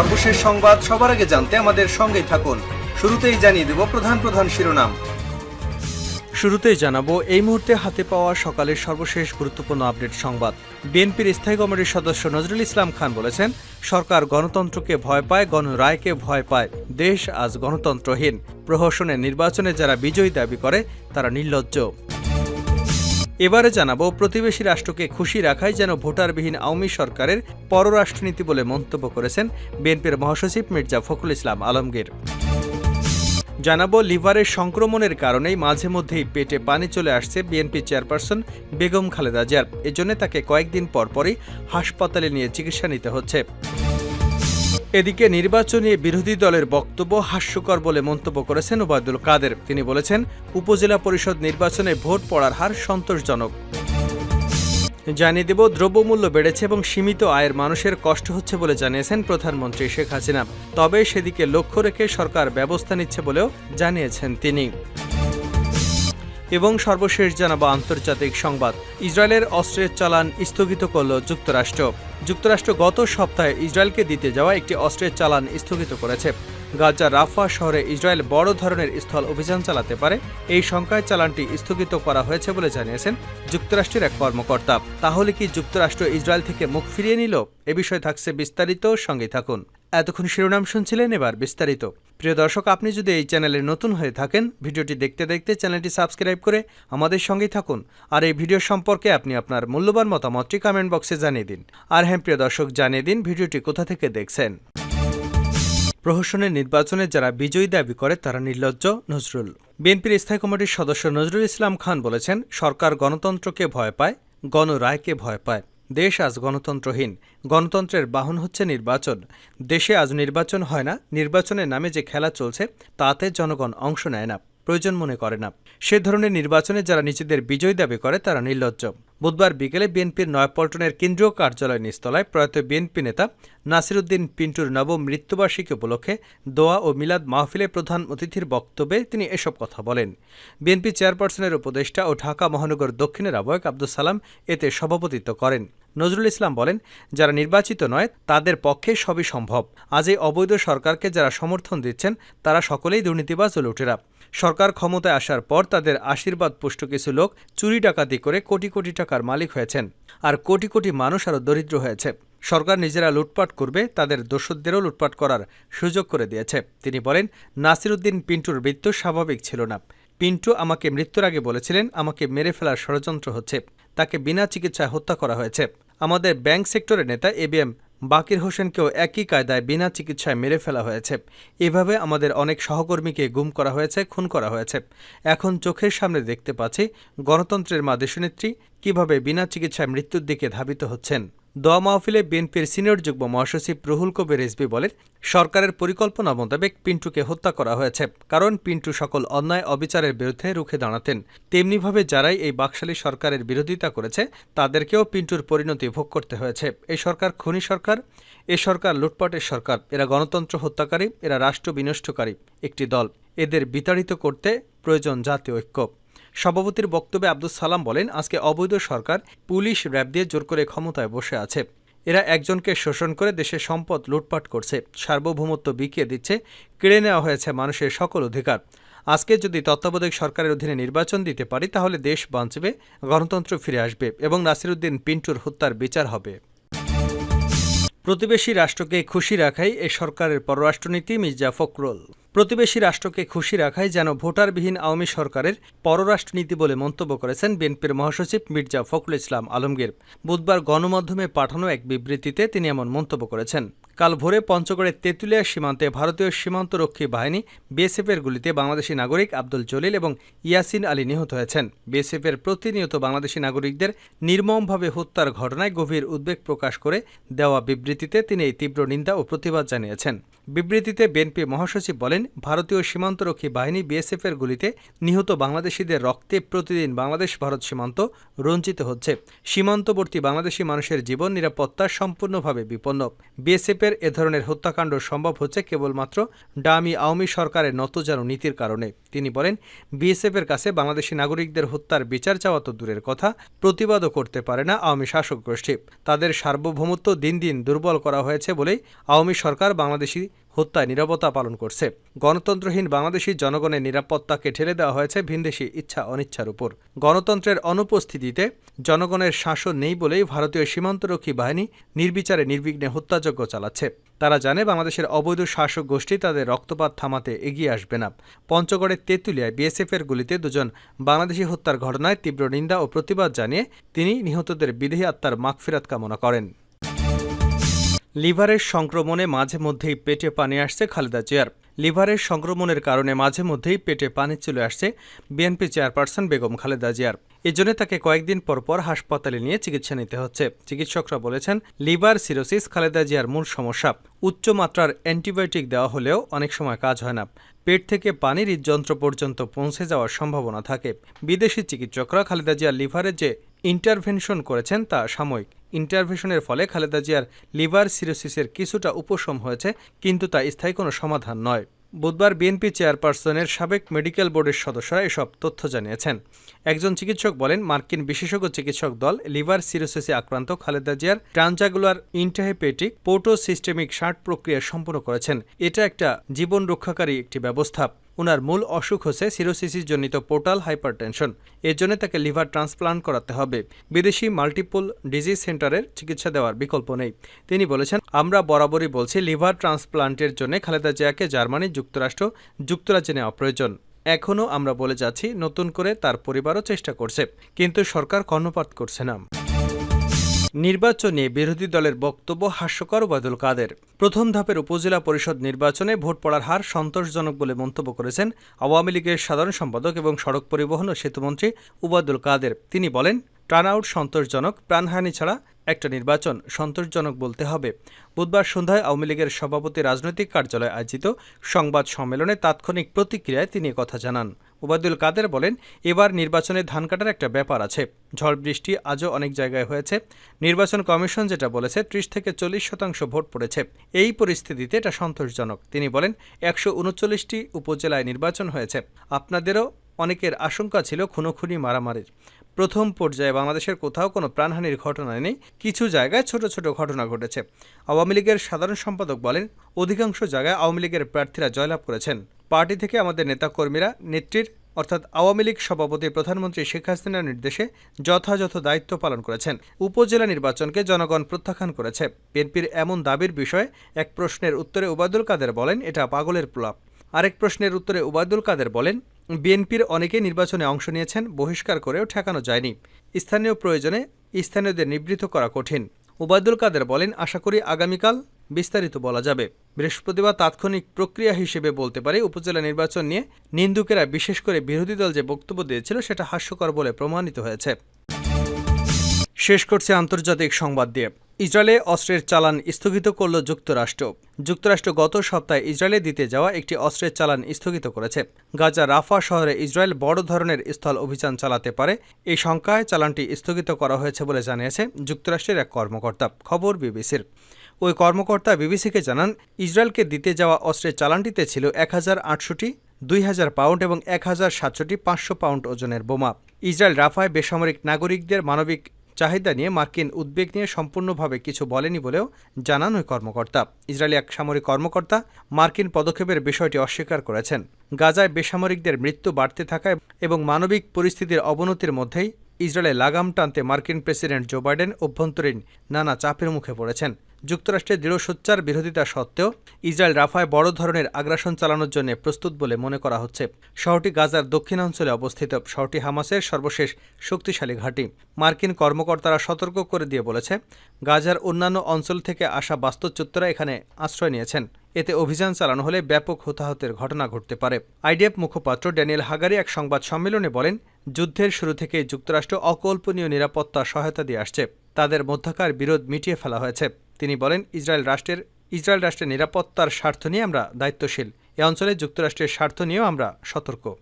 সর্বশেষ সংবাদ সবার আগে জানতে আমাদের সঙ্গেই থাকুন। শুরুতেই জানিয়ে দেব প্রধান প্রধান শিরোনাম। শুরুতেই জানাব, এই মুহূর্তে হাতে পাওয়া সকালের সর্বশেষ গুরুত্বপূর্ণ আপডেট সংবাদ। বিএনপির স্থায়ী কমিটির সদস্য নজরুল ইসলাম খান বলেছেন, সরকার গণতন্ত্রকে ভয় পায়, গণরায়কে ভয় পায়। দেশ আজ গণতন্ত্রহীন। প্রহসনের নির্বাচনে যারা বিজয়ী দাবি করে, তারা নির্লজ্জ। এবারে জানাব, প্রতিবেশী রাষ্ট্রকে খুশি রাখাই যেন ভোটারবিহীন আওয়ামী সরকারের পররাষ্ট্রনীতি বলে মন্তব্য করেছেন বিএনপির মহাসচিব মির্জা ফখরুল ইসলাম আলমগীর। জানাব, লিভারের সংক্রমণের কারণেই মাঝে মধ্যেই পেটে পানি চলে আসছে বিএনপি চেয়ারপারসন বেগম খালেদা জিয়ার। এজন্য তাকে কয়েকদিন পর পরই হাসপাতালে নিয়ে চিকিৎসা নিতে হচ্ছে। এদিকে নির্বাচনে বিরোধী দলের বক্তব্য হাস্যকর বলে মন্তব্য করেছেন ওবায়দুল কাদের। তিনি বলেছেন, উপজেলা পরিষদ নির্বাচনে ভোট পড়ার হার সন্তোষজনক। জানিয়ে দেব, দ্রব্যমূল্য বেড়েছে এবং সীমিত আয়ের মানুষের কষ্ট হচ্ছে বলে জানিয়েছেন প্রধানমন্ত্রী শেখ হাসিনা। তবে সেদিকে লক্ষ্য রেখে সরকার ব্যবস্থা নিচ্ছে বলেও জানিয়েছেন তিনি। এবং সর্বশেষ জানাব আন্তর্জাতিক সংবাদ। ইসরায়েলের অস্ত্রের চালান স্থগিত করল যুক্তরাষ্ট্র। যুক্তরাষ্ট্র গত সপ্তাহে ইসরায়েলকে দিতে যাওয়া একটি অস্ত্রের চালান স্থগিত করেছে। গাজা রাফা শহরে ইসরায়েল বড় ধরনের স্থল অভিযান চালাতে পারে। এই সংখ্যায় চালানটি স্থগিত করা হয়েছে বলে জানিয়েছেন যুক্তরাষ্ট্রের এক কর্মকর্তা। তাহলে কি যুক্তরাষ্ট্র ইসরায়েল থেকে মুখ ফিরিয়ে নিল? এ বিষয়ে থাকছে বিস্তারিত সঙ্গে থাকুন। এতক্ষণ শিরোনাম শুনছিলেন এবার বিস্তারিত। প্রিয় দর্শক, আপনি যদি এই চ্যানেলে নতুন হয়ে থাকেন, ভিডিওটি দেখতে দেখতে চ্যানেলটি সাবস্ক্রাইব করে আমাদের সঙ্গেই থাকুন। আর এই ভিডিও সম্পর্কে আপনি আপনার মূল্যবান মতামতটি কমেন্ট বক্সে জানিয়ে দিন। আর হ্যাঁ প্রিয় দর্শক, জানিয়ে দিন ভিডিওটি কোথা থেকে দেখছেন। প্রহসনের নির্বাচনে যারা বিজয়ী দাবি করে, তারা নির্লজ্জ নজরুল। বিএনপির স্থায়ী কমিটির সদস্য নজরুল ইসলাম খান বলেছেন, সরকার গণতন্ত্রকে ভয় পায়, গণরায়কে ভয় পায়। দেশ আজ গণতন্ত্রহীন। গণতন্ত্রের বাহন হচ্ছে নির্বাচন। দেশে আজ নির্বাচন হয় না, নির্বাচনের নামে যে খেলা চলছে, তাতে জনগণ অংশ নেয় না। প্রয়োজন মনে করে না। সে ধরনের নির্বাচনে যারা নিজেদের বিজয় দাবি করে, তারা নির্লজ্জ। বুধবার বিকেলে বিএনপির নয়াপল্টনের কেন্দ্রীয় কার্যালয় নিস্তলায় প্রয়াত বিএনপি নেতা নাসিরুদ্দিন পিন্টুর নবম মৃত্যুবার্ষিকী উপলক্ষে দোয়া ও মিলাদ মাহফিলে প্রধান অতিথির বক্তব্যে তিনি এসব কথা বলেন। বিএনপি চেয়ারপারসনের উপদেষ্টা ও ঢাকা মহানগর দক্ষিণের আহ্বায়ক আব্দুল সালাম এতে সভাপতিত্ব করেন। নজরুল ইসলাম বলেন, যারা নির্বাচিত নয়, তাদের পক্ষে সবই সম্ভব। আজ এই অবৈধ সরকারকে যারা সমর্থন দিচ্ছেন, তারা সকলেই দুর্নীতিবাজ ও লুটেরা। সরকার ক্ষমতায় আসার পর তাদের আশীর্বাদ পুষ্ট কিছু লোক চুরি ডাকাতি করে কোটি কোটি টাকার মালিক হয়েছেন আর কোটি কোটি মানুষ আরও দরিদ্র হয়েছে। সরকার নিজেরা লুটপাট করবে, তাদের দোষদেরও লুটপাট করার সুযোগ করে দিয়েছে। তিনি বলেন নাসিরুদ্দিন পিন্টুর মৃত্যু স্বাভাবিক ছিল না। পিন্টু আমাকে মৃত্যুর আগে বলেছিলেন আমাকে মেরে ফেলার ষড়যন্ত্র হচ্ছে। তাকে বিনা চিকিৎসায় হত্যা করা হয়েছে। আমাদের ব্যাংক সেক্টরের নেতা এবিএম বাকির হোসেনকেও একই কায়দায় বিনা চিকিৎসায় মেরে ফেলা হয়েছে। এভাবে আমাদের অনেক সহকর্মীকে গুম করা হয়েছে, খুন করা হয়েছে। এখন চোখের সামনে দেখতে পাচ্ছি গণতন্ত্রের মা দেশনেত্রী কীভাবে বিনা চিকিৎসায় মৃত্যুর দিকে ধাবিত হচ্ছেন। দোয়া মাহফিলে বিএনপির সিনিয়র যুগ্ম মহাসচিব রুহুল কবির রেজবি বলেন, সরকারের পরিকল্পনা মোতাবেক পিন্টুকে হত্যা করা হয়েছে, কারণ পিন্টু সকল অন্যায় অবিচারের বিরুদ্ধে রুখে দাঁড়াতেন। তেমনিভাবে যারাই এই বাকশালী সরকারের বিরোধিতা করেছে, তাদেরকেও পিন্টুর পরিণতি ভোগ করতে হয়েছে। এই সরকার খনি সরকার, এ সরকার লুটপাটের সরকার, এরা গণতন্ত্র হত্যাকারী, এরা রাষ্ট্র বিনষ্টকারী একটি দল। এদের বিতাড়িত করতে প্রয়োজন জাতীয় ঐক্য। সভাপতির বক্তব্যে আব্দুল সালাম বলেন, আজকে অবৈধ সরকার পুলিশ র্যাব দিয়ে জোর করে ক্ষমতায় বসে আছে। এরা একজনকে শোষণ করে দেশের সম্পদ লুটপাট করছে। সার্বভৌমত্ব বিকিয়ে দিচ্ছে, কেড়ে নেওয়া হয়েছে মানুষের সকল অধিকার। আজকে যদি তত্ত্বাবধায়ক সরকারের অধীনে নির্বাচন দিতে পারি, তাহলে দেশ বাঁচবে, গণতন্ত্র ফিরে আসবে এবং নাসিরুদ্দিন পিন্টুর হত্যার বিচার হবে। প্রতিবেশী রাষ্ট্রকে খুশি রাখাই এ সরকারের পররাষ্ট্রনীতি, মির্জা ফখরুল। প্রতিবেশী রাষ্ট্রকে খুশি রাখায় যেন ভোটারবিহীন আওয়ামী সরকারের পররাষ্ট্রনীতি বলে মন্তব্য করেছেন বিএনপির মহাসচিব মির্জা ফখরুল ইসলাম আলমগীর। বুধবার গণমাধ্যমে পাঠানো এক বিবৃতিতে তিনি এমন মন্তব্য করেছেন। কাল ভোরে পঞ্চগড়ের তেঁতুলিয়া সীমান্তে ভারতীয় সীমান্তরক্ষী বাহিনী বিএসএফের গুলিতে বাংলাদেশি নাগরিক আব্দুল জলিল এবং ইয়াসিন আলী নিহত হয়েছেন। বিএসএফের প্রতিনিয়ত বাংলাদেশি নাগরিকদের নির্মমভাবে হত্যার ঘটনায় গভীর উদ্বেগ প্রকাশ করে দেওয়া বিবৃতিতে তিনি এই তীব্র নিন্দা ও প্রতিবাদ জানিয়েছেন। বিবৃতিতে বিএনপি মহাসচিব বলেন, ভারতীয় সীমান্তরক্ষী বাহিনী বিএসএফের গুলিতে নিহত বাংলাদেশিদের রক্তে প্রতিদিন বাংলাদেশ ভারত সীমান্ত রঞ্জিত হচ্ছে। সীমান্তবর্তী বাংলাদেশি মানুষের জীবন নিরাপত্তা সম্পূর্ণভাবে বিপন্ন। বিএসএফের বিএসএফের এ ধরনের হত্যাকাণ্ড সম্ভব হচ্ছে কেবলমাত্র ডামি আওয়ামী সরকারের নতজানু নীতির কারণে। তিনি বলেন, বিএসএফের কাছে বাংলাদেশি নাগরিকদের হত্যার বিচার চাওয়া তো দূরের কথা, প্রতিবাদও করতে পারে না আওয়ামী শাসক গোষ্ঠী। তাদের সার্বভৌমত্ব দিন দিন দুর্বল করা হয়েছে বলেই আওয়ামী সরকার বাংলাদেশি হত্যায় নিরাপত্তা পালন করছে। গণতন্ত্রহীন বাংলাদেশি জনগণের নিরাপত্তাকে ঠেলে দেওয়া হয়েছে ভিনদেশি ইচ্ছা অনিচ্ছার উপর। গণতন্ত্রের অনুপস্থিতিতে জনগণের শাসন নেই বলেই ভারতীয় সীমান্তরক্ষী বাহিনী নির্বিচারে নির্বিঘ্নে হত্যাযজ্ঞ চালাচ্ছে। তারা জানে বাংলাদেশের অবৈধ শাসক গোষ্ঠী তাদের রক্তপাত থামাতে এগিয়ে আসবে না। পঞ্চগড়ের তেঁতুলিয়ায় বিএসএফের গুলিতে দুজন বাংলাদেশি হত্যার ঘটনায় তীব্র নিন্দা ও প্রতিবাদ জানিয়ে তিনি নিহতদের বিদেহী আত্মার মাগফিরাত কামনা করেন। লিভারের সংক্রমণে মাঝে মধ্যেই পেটে পানি আসছে খালেদা জিয়ার। লিভারের সংক্রমণের কারণে মাঝে মধ্যেই পেটে পানি চলে আসছে বিএনপি চেয়ারপারসন বেগম খালেদা জিয়ার। এজন্য তাকে কয়েকদিন পর পর হাসপাতালে নিয়ে চিকিৎসা নিতে হচ্ছে। চিকিৎসকরা বলেছেন, লিভার সিরোসিস খালেদা জিয়ার মূল সমস্যা। উচ্চ মাত্রার অ্যান্টিবায়োটিক দেওয়া হলেও অনেক সময় কাজ হয় না। পেট থেকে পানির হৃদযন্ত্র পর্যন্ত পৌঁছে যাওয়ার সম্ভাবনা থাকে। বিদেশি চিকিৎসকরা খালেদা জিয়ার লিভারে যে ইন্টারভেনশন করেছেন তা সাময়িক। ইন্টারভেনশনের ফলে খালেদা জিয়ার লিভার সিরোসিসের কিছুটা উপশম হয়েছে, কিন্তু তা স্থায়ী কোনো সমাধান নয়। বুধবার বিএনপি চেয়ারপারসনের সাবেক মেডিকেল বোর্ডের সদস্যরা এসব তথ্য জানিয়েছেন। একজন চিকিৎসক বলেন, মার্কিন বিশেষজ্ঞ চিকিৎসক দল লিভার সিরোসিসে আক্রান্ত খালেদা জিয়ার ট্রানজাগুলার ইন্টাহেপেটিক পোটোসিস্টেমিক শার্ট প্রক্রিয়া সম্পন্ন করেছেন। এটা একটা জীবন রক্ষাকারী একটি ব্যবস্থা। ওনার মূল অসুখ হচ্ছে সিরোসিসিস জনিত পোর্টাল হাইপারটেনশন। এর জন্য তাকে লিভার ট্রান্সপ্লান্ট করাতে হবে। বিদেশি মাল্টিপল ডিজিজ সেন্টারের চিকিৎসা দেওয়ার বিকল্প নেই। তিনি বলেছেন, আমরা বরাবরই বলছি লিভার ট্রান্সপ্লান্টের জন্য খালেদা জিয়াকে জার্মানি যুক্তরাষ্ট্র, যুক্তরাজ্যে নেওয়া প্রয়োজন। এখনও আমরা বলে যাচ্ছি নতুন করে তার পরিবারও চেষ্টা করছে। কিন্তু সরকার কর্ণপাত করছে না। নির্বাচনে বিরোধী দলের বক্তব্য হাস্যকর, ওবায়দুল কাদের। প্রথম ধাপের উপজেলা পরিষদ নির্বাচনে ভোট পড়ার হার সন্তোষজনক বলে মন্তব্য করেছেন আওয়ামী লীগের সাধারণ সম্পাদক এবং সড়ক পরিবহন ও সেতুমন্ত্রী উবায়দুল কাদের। তিনি বলেন টার্নআউট সন্তোষজনক, প্রাণহানি ছাড়া একটা নির্বাচন সন্তোষজনক বলতে হবে। বুধবার সন্ধ্যায় আওয়ামী লীগের সভাপতি রাজনৈতিক কার্যালয়ে আয়োজিত সংবাদ সম্মেলনে তাৎক্ষণিক প্রতিক্রিয়ায় তিনি কথা জানান। ওবায়দুল কাদের বলেন, এবার নির্বাচনে ধান কাটার একটা ব্যাপার আছে। ঝড় বৃষ্টি আজও অনেক জায়গায় হয়েছে। নির্বাচন কমিশন যেটা বলেছে, ত্রিশ থেকে চল্লিশ শতাংশ ভোট পড়েছে। এই পরিস্থিতিতে এটা সন্তোষজনক। তিনি বলেন, একশো উনচল্লিশটি উপজেলায় নির্বাচন হয়েছে। আপনাদেরও অনেকের আশঙ্কা ছিল খুনোখুনি মারামারির। প্রথম পর্যায়ে বাংলাদেশের কোথাও কোনো প্রাণহানির ঘটনা নেই। কিছু জায়গায় ছোট ছোট ঘটনা ঘটেছে। আওয়ামী লীগের সাধারণ সম্পাদক বলেন, অধিকাংশ জায়গায় আওয়ামী লীগের প্রার্থীরা জয়লাভ করেছেন। পার্টি থেকে আমাদের নেতাকর্মীরা, নেত্রীর অর্থাৎ আওয়ামী লীগ সভাপতি প্রধানমন্ত্রী শেখ হাসিনার নির্দেশে যথাযথ দায়িত্ব পালন করেছেন। উপজেলা নির্বাচনকে জনগণ প্রত্যাখ্যান করেছে। বিএনপির এমন দাবির বিষয়ে এক প্রশ্নের উত্তরে উবায়দুল কাদের বলেন, এটা পাগলের প্রলাপ। আরেক প্রশ্নের উত্তরে উবায়দুল কাদের বলেন বিএনপির অনেকে নির্বাচনে অংশ নিয়েছেন, বহিষ্কার করেও ঠেকানো যায়নি। স্থানীয় প্রয়োজনে স্থানীয়দের নিবৃত করা কঠিন। ওবায়দুল কাদের বলেন, আশা করি আগামীকাল বিস্তারিত বলা যাবে। বৃহস্পতিবার তাৎক্ষণিক প্রক্রিয়া হিসেবে বলতে পারে, উপজেলা নির্বাচন নিয়ে নিন্দুকেরা বিশেষ করে বিরোধী দল যে বক্তব্য দিয়েছিল সেটা হাস্যকর বলে প্রমাণিত হয়েছে। শেষ করছে আন্তর্জাতিক সংবাদ দিয়ে। ইসরায়েলে অস্ত্রের চালান স্থগিত করল যুক্তরাষ্ট্র। যুক্তরাষ্ট্র গত সপ্তাহে ইসরায়েলে দিতে যাওয়া একটি অস্ত্রের চালান স্থগিত করেছে। গাজা রাফা শহরে ইসরায়েল বড় ধরনের স্থল অভিযান চালাতে পারে। এই শঙ্কায় চালানটি স্থগিত করা হয়েছে বলে জানিয়েছে যুক্তরাষ্ট্রের এক কর্মকর্তা, খবর বিবিসির। ওই কর্মকর্তা বিবিসিকে জানান, ইসরায়েলকে দিতে যাওয়া অস্ত্রের চালানটিতে ছিল এক হাজার আটশোটি, দুই হাজার পাউন্ড এবং এক হাজার সাতশোটি পাঁচশো পাউন্ড ওজনের বোমা। ইসরায়েল রাফায় বেসামরিক নাগরিকদের মানবিক চাহিদা নিয়ে মার্কিন উদ্বেগ নিয়ে সম্পূর্ণভাবে কিছু বলেনি বলেও জানান ওই কর্মকর্তা। ইসরায়েলি এক সামরিক কর্মকর্তা মার্কিন পদক্ষেপের বিষয়টি অস্বীকার করেছেন। গাজায় বেসামরিকদের মৃত্যু বাড়তে থাকা এবং মানবিক পরিস্থিতির অবনতির মধ্যেই ইসরায়েলে লাগাম টানতে মার্কিন প্রেসিডেন্ট জো বাইডেন অভ্যন্তরীণ নানা চাপের মুখে পড়েছেন। যুক্তরাষ্ট্রের দৃঢ় সোচ্চার বিরোধিতা সত্ত্বেও ইসরায়েল রাফায় বড় ধরনের আগ্রাসন চালানোর জন্য প্রস্তুত বলে মনে করা হচ্ছে। শহরটি গাজার দক্ষিণাঞ্চলে অবস্থিত। শহরটি হামাসের সর্বশেষ শক্তিশালী ঘাঁটি। মার্কিন কর্মকর্তারা সতর্ক করে দিয়ে বলেছে, গাজার অন্যান্য অঞ্চল থেকে আসা বাস্তুচ্যুতরা এখানে আশ্রয় নিয়েছেন। এতে অভিযান চালানো হলে ব্যাপক হতাহতের ঘটনা ঘটতে পারে। আইডিএফ মুখপাত্র ড্যানিয়েল হাগারি এক সংবাদ সম্মেলনে বলেন, যুদ্ধের শুরু থেকে যুক্তরাষ্ট্র অকল্পনীয় নিরাপত্তা সহায়তা দিয়ে আসছে। তাদের মধ্যকার বিরোধ মিটিয়ে ফেলা হয়েছে। তিনি বলেন, ইসরায়েল রাষ্ট্রের ইসরায়েল রাষ্ট্রের নিরাপত্তার স্বার্থ নিয়ে আমরা দায়িত্বশীল। এ অঞ্চলে যুক্তরাষ্ট্রের স্বার্থ নিয়েও আমরা সতর্ক।